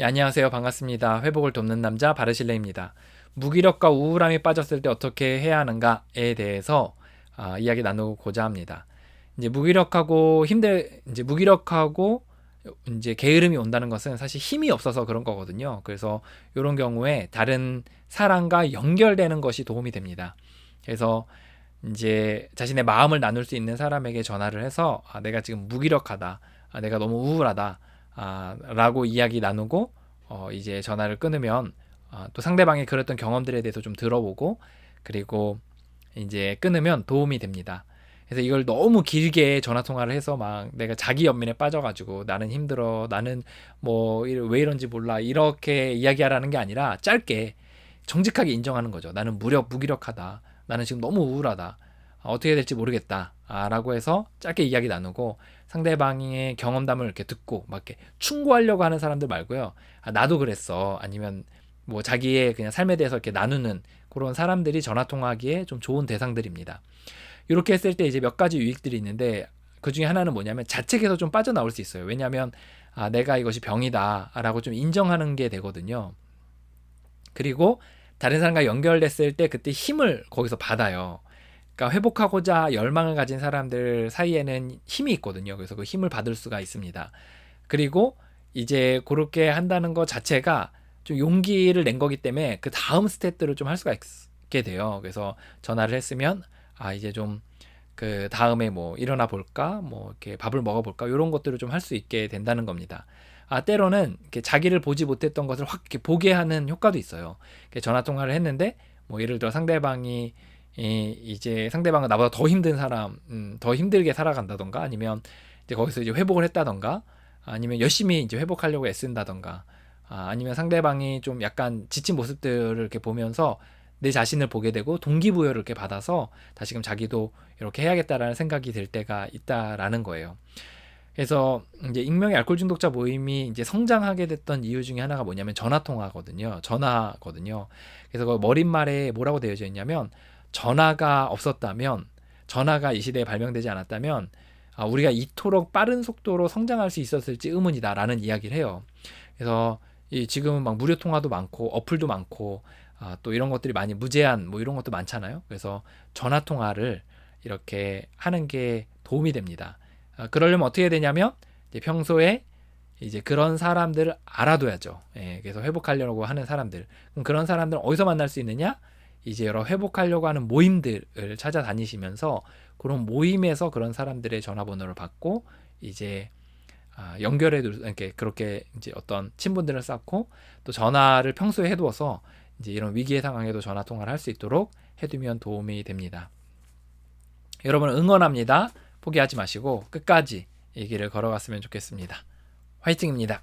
예, 안녕하세요. 반갑습니다. 회복을 돕는 남자 바르실레입니다. 무기력과 우울함이 빠졌을 때 어떻게 해야 하는가에 대해서 아, 이야기 나누고자 합니다. 이제 무기력하고 힘들 이제 무기력하고 이제 게으름이 온다는 것은 사실 힘이 없어서 그런 거거든요. 그래서 이런 경우에 다른 사람과 연결되는 것이 도움이 됩니다. 그래서 이제 자신의 마음을 나눌 수 있는 사람에게 전화를 해서 아, 내가 지금 무기력하다, 아, 내가 너무 우울하다, 아, 라고 이야기 나누고 어, 이제 전화를 끊으면 아, 또 상대방이 그랬던 경험들에 대해서 좀 들어보고 그리고 이제 끊으면 도움이 됩니다. 그래서 이걸 너무 길게 전화 통화를 해서 막 내가 자기 연민에 빠져가지고 나는 힘들어, 나는 뭐 왜 이런지 몰라 이렇게 이야기하라는 게 아니라 짧게 정직하게 인정하는 거죠. 나는 무력 무기력하다. 나는 지금 너무 우울하다. 아, 어떻게 될지 모르겠다. 아, 라고 해서 짧게 이야기 나누고 상대방의 경험담을 이렇게 듣고 막 이렇게 충고하려고 하는 사람들 말고요. 아, 나도 그랬어. 아니면 뭐 자기의 그냥 삶에 대해서 이렇게 나누는 그런 사람들이 전화 통화하기에 좀 좋은 대상들입니다. 이렇게 했을 때 이제 몇 가지 유익들이 있는데 그 중에 하나는 뭐냐면 자책에서 좀 빠져나올 수 있어요. 왜냐하면 아, 내가 이것이 병이다라고 좀 인정하는 게 되거든요. 그리고 다른 사람과 연결됐을 때 그때 힘을 거기서 받아요. 그러니까 회복하고자 열망을 가진 사람들 사이에는 힘이 있거든요. 그래서 그 힘을 받을 수가 있습니다. 그리고 이제 그렇게 한다는 것 자체가 좀 용기를 낸 거기 때문에 그 다음 스텝들을 좀 할 수가 있게 돼요. 그래서 전화를 했으면 아 이제 좀 그 다음에 뭐 일어나 볼까 뭐 이렇게 밥을 먹어 볼까 이런 것들을 좀 할 수 있게 된다는 겁니다. 아 때로는 이렇게 자기를 보지 못했던 것을 확 이렇게 보게 하는 효과도 있어요. 전화 통화를 했는데 뭐 예를 들어 상대방이 이 이제 상대방은 나보다 더 힘든 사람, 음, 더 힘들게 살아간다던가 아니면 이제 거기서 이제 회복을 했다던가 아니면 열심히 이제 회복하려고 애쓴다던가 아, 아니면 상대방이 좀 약간 지친 모습들을 이렇게 보면서 내 자신을 보게 되고 동기부여를 이렇게 받아서 다시금 자기도 이렇게 해야겠다라는 생각이 들 때가 있다라는 거예요. 그래서 이제 익명의 알코올 중독자 모임이 이제 성장하게 됐던 이유 중에 하나가 뭐냐면 전화 통화거든요. 전화거든요. 그래서 그 머릿말에 뭐라고 되어져 있냐면 전화가 없었다면 전화가 이 시대에 발명되지 않았다면 아, 우리가 이토록 빠른 속도로 성장할 수 있었을지 의문이다라는 이야기를 해요. 그래서 이 지금은 막 무료 통화도 많고 어플도 많고 아, 또 이런 것들이 많이 무제한 뭐 이런 것도 많잖아요. 그래서 전화 통화를 이렇게 하는 게 도움이 됩니다. 아, 그러려면 어떻게 해야 되냐면 이제 평소에 이제 그런 사람들을 알아둬야죠. 예, 그래서 회복하려고 하는 사람들. 그럼 그런 사람들은 어디서 만날 수 있느냐? 이제 여러 회복하려고 하는 모임들을 찾아다니시면서 그런 모임에서 그런 사람들의 전화번호를 받고 이제 아, 연결해 둘 이렇게 그렇게 이제 어떤 친분들을 쌓고 또 전화를 평소에 해두어서 이제 이런 위기의 상황에도 전화 통화를 할 수 있도록 해두면 도움이 됩니다. 여러분 응원합니다. 포기하지 마시고 끝까지 이 길을 걸어갔으면 좋겠습니다. 화이팅입니다.